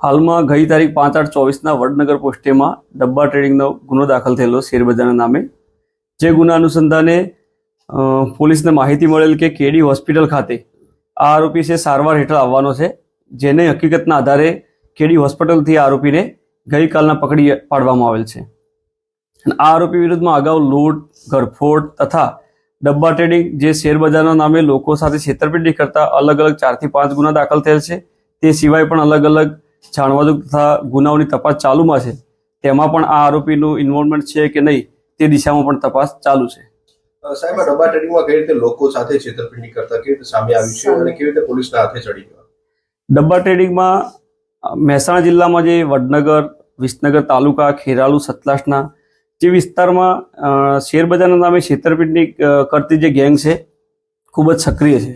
હાલમાં ગઈ તારીખ પાંચ આઠ ચોવીસના વડનગર પોસ્ટેમાં ડબ્બા ટ્રેડિંગનો ગુનો દાખલ થયેલો શેરબજારના નામે. જે ગુના અનુસંધાને પોલીસને માહિતી મળેલ કે કેડી હોસ્પિટલ ખાતે આ આરોપી છે સારવાર હેઠળ આવવાનો છે, જેને હકીકતના આધારે કેડી હોસ્પિટલથી આરોપીને ગઈકાલના પકડી પાડવામાં આવેલ છે. અને આ આરોપી વિરુદ્ધમાં અગાઉ લૂંટ, ઘરફોડ તથા ડબ્બા ટ્રેડિંગ જે શેરબજારના નામે લોકો સાથે છેતરપિંડી કરતા અલગ અલગ ચારથી પાંચ ગુના દાખલ થયેલ છે. તે સિવાય પણ અલગ અલગ જાણવાજોગ તથા ગુનાઓની તપાસ ચાલુમાં છે તેમાં પણ આ આરોપીનું ઇન્વોલ્વમેન્ટ છે કે નહીં તે દિશામાં પણ તપાસ ચાલુ છે. સાહેબ આ ડબ્બા ટ્રેડિંગમાં કઈ રીતે લોકો સાથે છેતરપિંડી કરતા કેવી રીતે સામે આવ્યું છે અને કેવી રીતે પોલીસના હાથે ચડી ગયા? ડબ્બા ટ્રેડિંગમાં મહેસાણા જિલ્લામાં જે વડનગર વિસનગર તાલુકા ખેરાલુ સતલાસના જે વિસ્તારમાં શેરબજારના નામે છેતરપિંડી કરતી જે ગેંગ છે ખૂબ જ સક્રિય છે.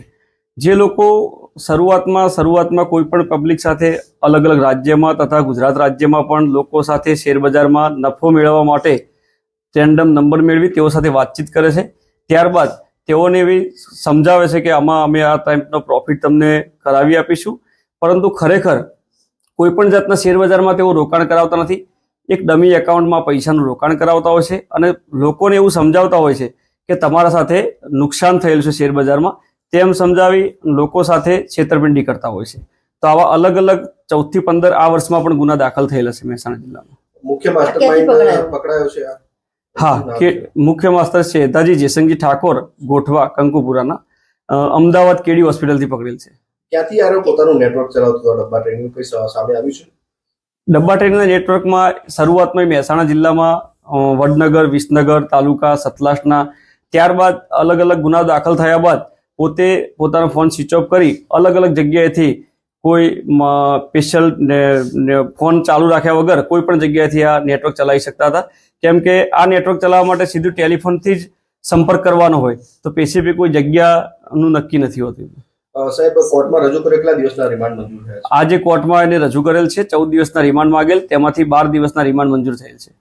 જે લોકો શરૂઆતમાં શરૂઆતમાં કોઈ પણ પબ્લિક સાથે અલગ અલગ રાજ્યમાં તથા ગુજરાત રાજ્યમાં પણ લોકો સાથે શેરબજારમાં નફો મેળવવા માટે રેન્ડમ નંબર મેળવી તેઓ સાથે વાતચીત કરે છે. ત્યારબાદ તેઓને એવી સમજાવે છે કે આમાં અમે આ ટાઈપનો પ્રોફિટ તમને કરાવી આપીશું. પરંતુ ખરેખર કોઈ પણ જાતના શેરબજારમાં તેઓ રોકાણ કરાવતા નથી. એક ડમી એકાઉન્ટમાં પૈસાનું રોકાણ કરાવતા હોય છે અને લોકોને એવું સમજાવતા હોય છે કે તમારા સાથે નુકસાન થયેલું છે શેરબજારમાં. તેમ સમજાવી લોકો સાથે છેતરપિંડી કરતા હોય છે. તો આવા અલગ અલગ ચૌદથી પંદર આ વર્ષમાં પણ ગુના દાખલ થયેલા છે મહેસાણા જિલ્લામાં. મુખ્ય પકડાયો? છે હા કે મુખ્ય માસ્તર શેતાજી જેસંગજી ઠાકોર ગોઠવા કંકુપુરાના અમદાવાદ કેડી હોસ્પિટલથી પકડેલ છે. ક્યાંથી આરો પોતાનું નેટવર્ક ચલાવતો હતો ડબ્બા ટ્રેનિંગ કોઈ સામે આવ્યું છે? ડબ્બા ટ્રેનના નેટવર્કમાં શરૂઆતમાં મહેસાણા જિલ્લામાં વડનગર વિસનગર તાલુકા સતલાસના ત્યારબાદ અલગ અલગ ગુના દાખલ થયા બાદ પોતે પોતાનો ફોન સ્વિચ ઓફ કરી અલગ અલગ જગ્યાએથી કોઈ સ્પેશિયલ ફોન ચાલુ રાખ્યા વગર કોઈ પણ જગ્યાએથી આ નેટવર્ક ચલાવી શકતા હતા. કેમ કે આ નેટવર્ક ચલાવવા માટે સીધું ટેલિફોનથી જ સંપર્ક કરવાનો હોય. તો સ્પેસિફિક કોઈ જગ્યાનું નક્કી નથી હોતું. સાહેબ કોર્ટમાં રજૂ કરે કેટલા દિવસના રિમાન્ડ મંજૂર આજે કોર્ટમાં એને રજૂ કરેલ છે ચૌદ દિવસના રિમાન્ડ માંગેલ તેમાંથી બાર દિવસના રિમાન્ડ મંજૂર થયેલ છે.